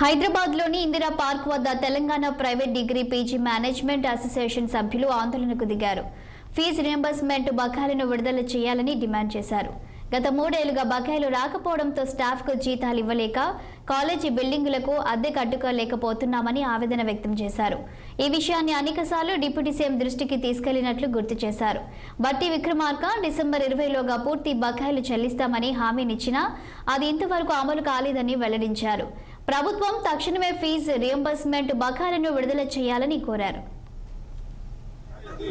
హైదరాబాద్లోని ఇందిరా పార్క్ వద్ద Telangana private degree PG management association సభ్యులు ఆందోళనకు దిగారు. ఫీజు రియంబర్స్మెంట్ బకాయిలను విడుదల చేయాలని డిమాండ్ చేశారు. గత మూడేళ్ళుగా బకాయిలు రాకపోవడంతో స్టాఫ్కు జీతాలు ఇవ్వలేక కాలేజీ బిల్డింగులకు అద్దె కట్టుకోలేకపోతున్నామని ఆవేదన వ్యక్తం చేశారు. ఈ విషయాన్ని అనేకసార్లు డిప్యూటీ సీఎం దృష్టికి తీసుకెళ్ళినట్లు గుర్తు చేశారు. బట్టి విక్రమార్క డిసెంబర్ ఇరవైలోగా పూర్తి బకాయిలు చెల్లిస్తామని హామీనిచ్చినా అది ఇంతవరకు అమలు కాలేదని వెల్లడించారు. ప్రభుత్వం తక్షణమే ఫీజు రియంబర్స్మెంట్ బకాయిలను విడుదల చేయాలని కోరారు.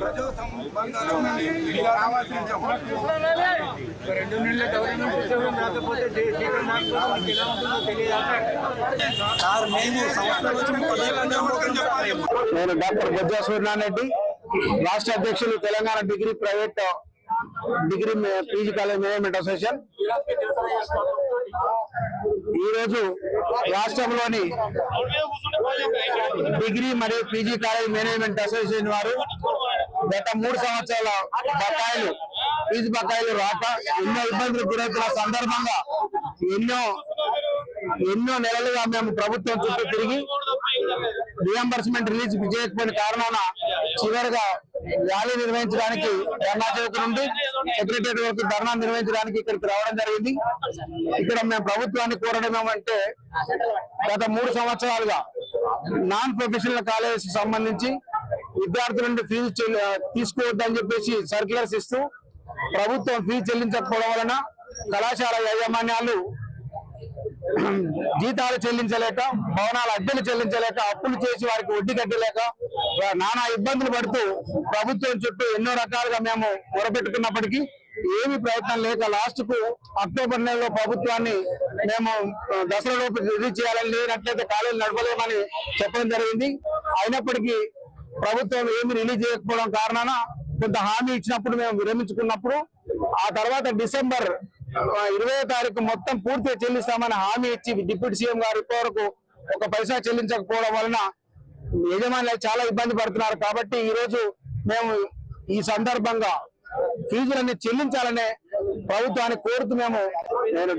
ప్రజా సంబంధాలు రెండు నెలల గవర్నమెంట్ ఉద్యోగం రాకపోతే నేను డాక్టర్ బొజ్జా సూర్యనారెడ్డి రాష్ట్ర అధ్యక్షులు Telangana degree private degree PG college management association. ఈ రోజు రాష్ట్రంలోని డిగ్రీ మరియు పీజీ కాలేజ్ మేనేజ్మెంట్ అసోసియేషన్ వారు గత మూడు సంవత్సరాల బకాయిలు ఫీజు బకాయిలు రాక ఎన్నో ఇబ్బందులు గురవుతున్న సందర్భంగా ఎన్నో ఎన్నో నెలలుగా మేము ప్రభుత్వం చుట్టూ తిరిగి రియంబర్స్మెంట్ రిలీజ్ చేయకపోయిన కారణాన చివరిగా ర్యాలీ నిర్వహించడానికి ధర్నా చౌక్ సెక్రటరియట్ వరకు ధర్నా నిర్వహించడానికి ఇక్కడికి రావడం జరిగింది. ఇక్కడ మేము ప్రభుత్వాన్ని కోరడం ఏమంటే గత మూడు సంవత్సరాలుగా నాన్ ప్రొఫెషనల్ కాలేజెస్ సంబంధించి విద్యార్థుల నుండి ఫీజు తీసుకోవద్దని చెప్పేసి సర్క్యులర్స్ ఇస్తూ ప్రభుత్వం ఫీజు చెల్లించకపోవడం వలన కళాశాల యాజమాన్యాలు జీతాలు చెల్లించలేక భవనాల అద్దెలు చెల్లించలేక అప్పులు చేసి వారికి వడ్డీ కట్టలేక నానా ఇబ్బందులు పడుతూ ప్రభుత్వం చుట్టూ ఎన్నో రకాలుగా మేము మొరపెట్టుకున్నప్పటికీ ఏమి ప్రయత్నం లేక లాస్ట్కు అక్టోబర్ నెలలో ప్రభుత్వాన్ని మేము ఆ, దసరా లోపు రిలీజ్ చేయాలని లేనట్లయితే కాలేజీలు నడపలేమని చెప్పడం జరిగింది. అయినప్పటికీ ప్రభుత్వం ఏమి రిలీజ్ చేయకపోవడం కారణాన కొంత హామీ ఇచ్చినప్పుడు మేము విరమించుకున్నప్పుడు ఆ తర్వాత డిసెంబర్ ఇరవై తారీఖు మొత్తం పూర్తిగా చెల్లిస్తామని హామీ ఇచ్చి డిప్యూటీ సీఎం గారు ఇప్పటివరకు ఒక పైసా చెల్లించకపోవడం వలన యజమానులు చాలా ఇబ్బంది పడుతున్నారు. కాబట్టి ఈ రోజు మేము ఈ సందర్భంగా ఫీజులన్నీ చెల్లించాలనే ప్రభుత్వాన్ని కోరుతూ మేము నేను